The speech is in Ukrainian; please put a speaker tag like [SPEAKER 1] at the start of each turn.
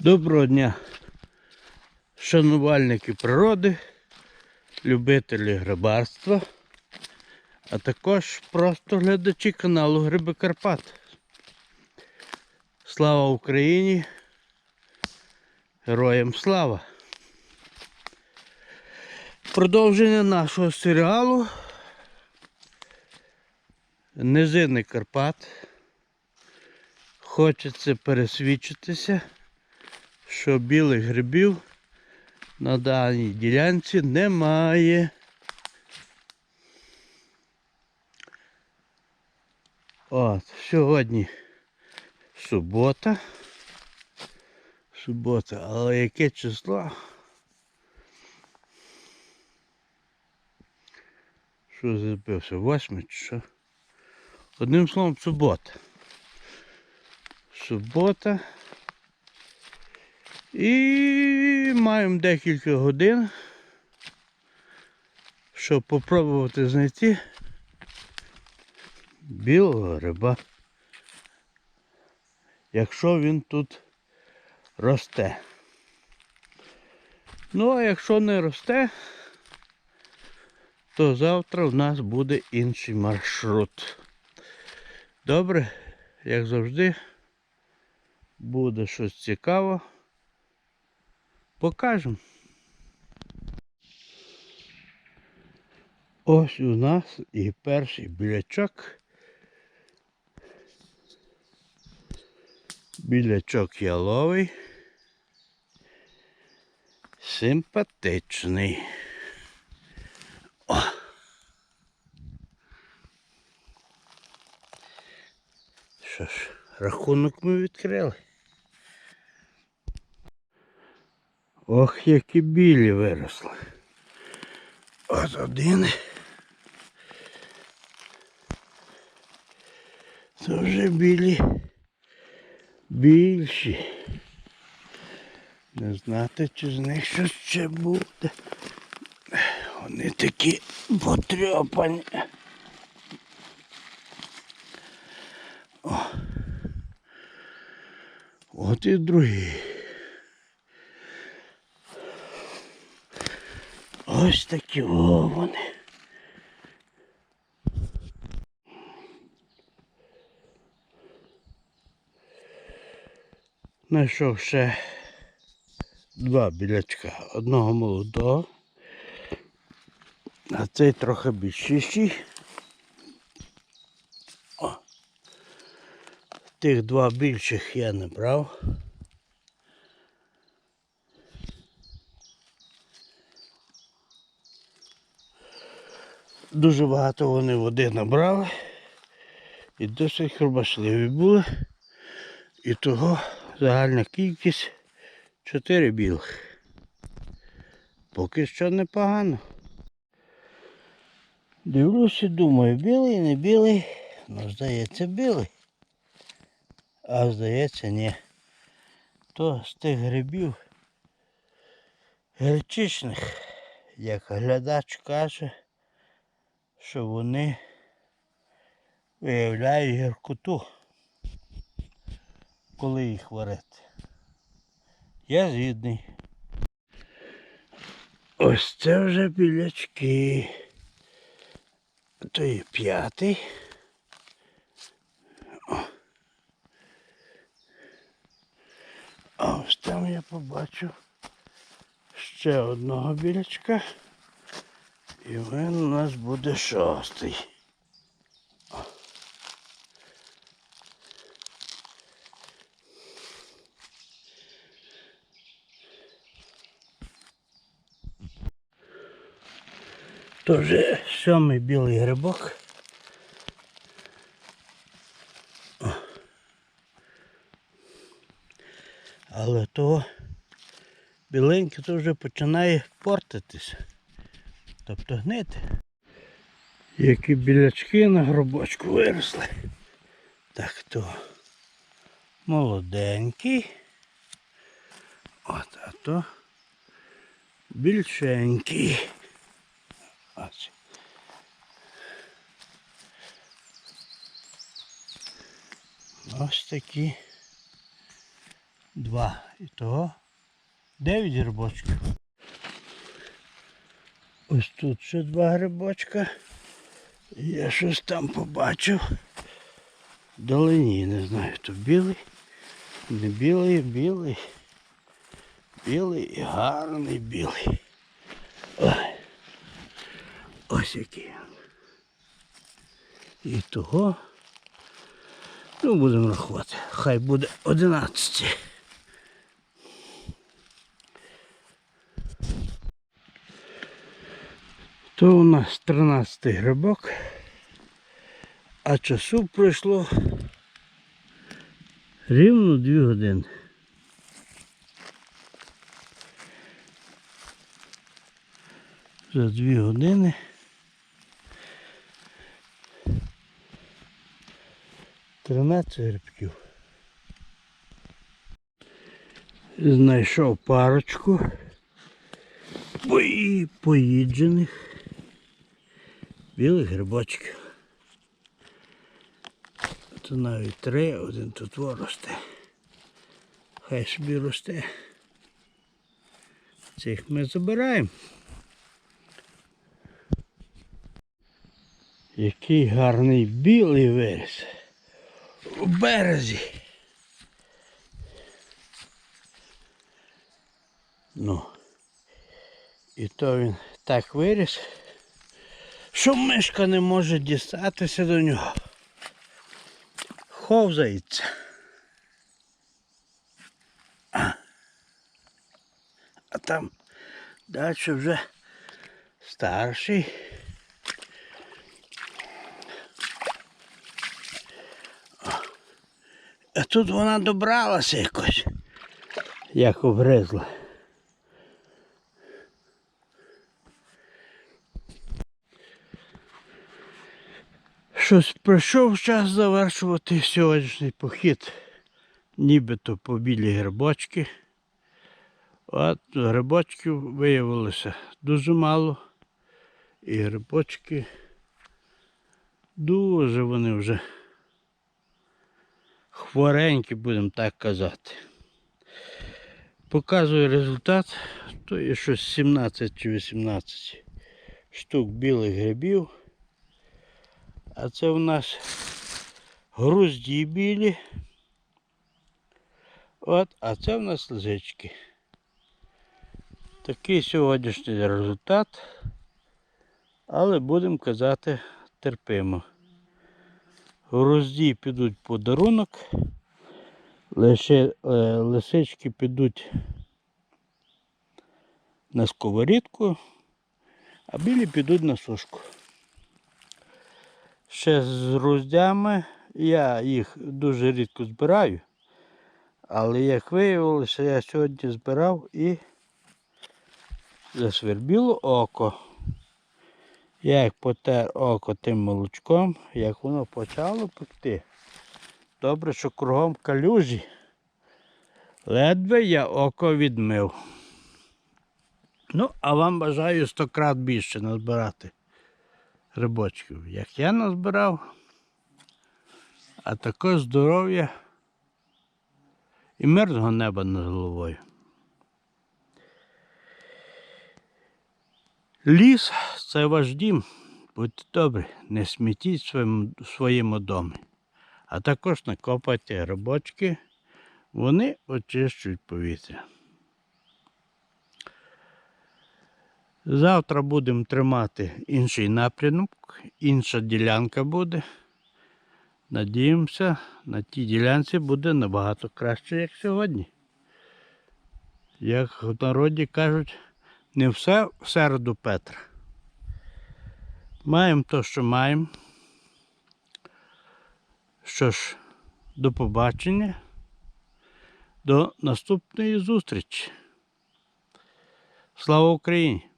[SPEAKER 1] Доброго дня, шанувальники природи, любителі грибарства, а також просто глядачі каналу Гриби Карпат. Слава Україні! Героям слава! Продовження нашого серіалу Низини Карпат. Хочеться пересвідчитися що білих грибів на даній ділянці немає. От, сьогодні субота. Субота, але яке число? Що забився? Восьме чи що? Одним словом, субота. Субота. І маємо декілька годин, щоб попробувати знайти білого гриба. Якщо він тут росте. Ну, а якщо не росте, то завтра в нас буде інший маршрут. Добре, як завжди, буде щось цікаве. Покажемо. Ось у нас і перший білячок. Білячок яловий. Симпатичний. О. Що ж, рахунок ми відкрили. Ох, які білі виросли. От один. Це вже білі більші. Не знати, чи з них щось ще буде. Вони такі потрьопані. О. От і другі. Ось такі вони. Знайшов ще два білячка. Одного молодого, а цей трохи більшіший. Тих два більших я не брав. Дуже багато вони води набрали і досить хробашливі були. І того загальна кількість 4 білих. Поки що непогано. Дивлюся, думаю, білий, не білий. Ну, здається, білий. А здається, ні. То з тих грибів гречичних, як глядач каже що вони виявляють гіркоту, коли їх варити. Я згідний. Ось це вже білячки. То є п'ятий. А ось там я побачив ще одного білячка. І він у нас буде шостий. То вже сьомий білий грибок. Але то біленьке то вже починає портитися тобто гнити. Які білячки на гробочку виросли. Так то молоденький. От, а то більшенький. Ось. Ось такі два і того. Дев'ять грибочків. Ось тут ще два грибочка. Я щось там побачив. Вдалині, не знаю, то білий, не білий, білий. Білий і гарний білий. Ой. Ось який. І того. Ну, будемо рахувати. Хай буде 11. То у нас 13 грибок, а часу пройшло рівно 2 години. За 2 години. Тринадцять грибків. Знайшов парочку пої- поїджених білих грибочків. Тут навіть три, один тут росте. Хай собі росте. Цих ми забираємо. Який гарний білий виріс у березі. Ну, і то він так виріс, що мишка не може дістатися до нього. Ховзається. А, там далі вже старший. А тут вона добралася якось, як обгризла. Щось прийшов час завершувати сьогоднішній похід. Нібито по білі грибочки. От грибочків виявилося дуже мало. І грибочки дуже вони вже хворенькі, будемо так казати. Показую результат. То є щось 17 чи 18 штук білих грибів. А це у нас грузді білі. От, а це у нас лисички. Такий сьогоднішній результат. Але будемо казати терпимо. Грузді підуть подарунок. Лише е, лисички підуть на сковорідку, а білі підуть на сушку. Ще з груздями я їх дуже рідко збираю, але як виявилося, я сьогодні збирав і засвербіло око. Я як потер око тим молочком, як воно почало пекти. Добре, що кругом калюжі. Ледве я око відмив. Ну, а вам бажаю сто крат більше назбирати грибочків, як я назбирав, а також здоров'я і мирного неба над головою. Ліс це ваш дім. Будьте добрі, не смітіть в своєму, своєму домі. А також накопайте грибочки, вони очищують повітря. Завтра будемо тримати інший напрямок, інша ділянка буде. Надіємося, на тій ділянці буде набагато краще, як сьогодні. Як в народі кажуть, не все в середу Петра. Маємо то, що маємо. Що ж, до побачення, до наступної зустрічі. Слава Україні!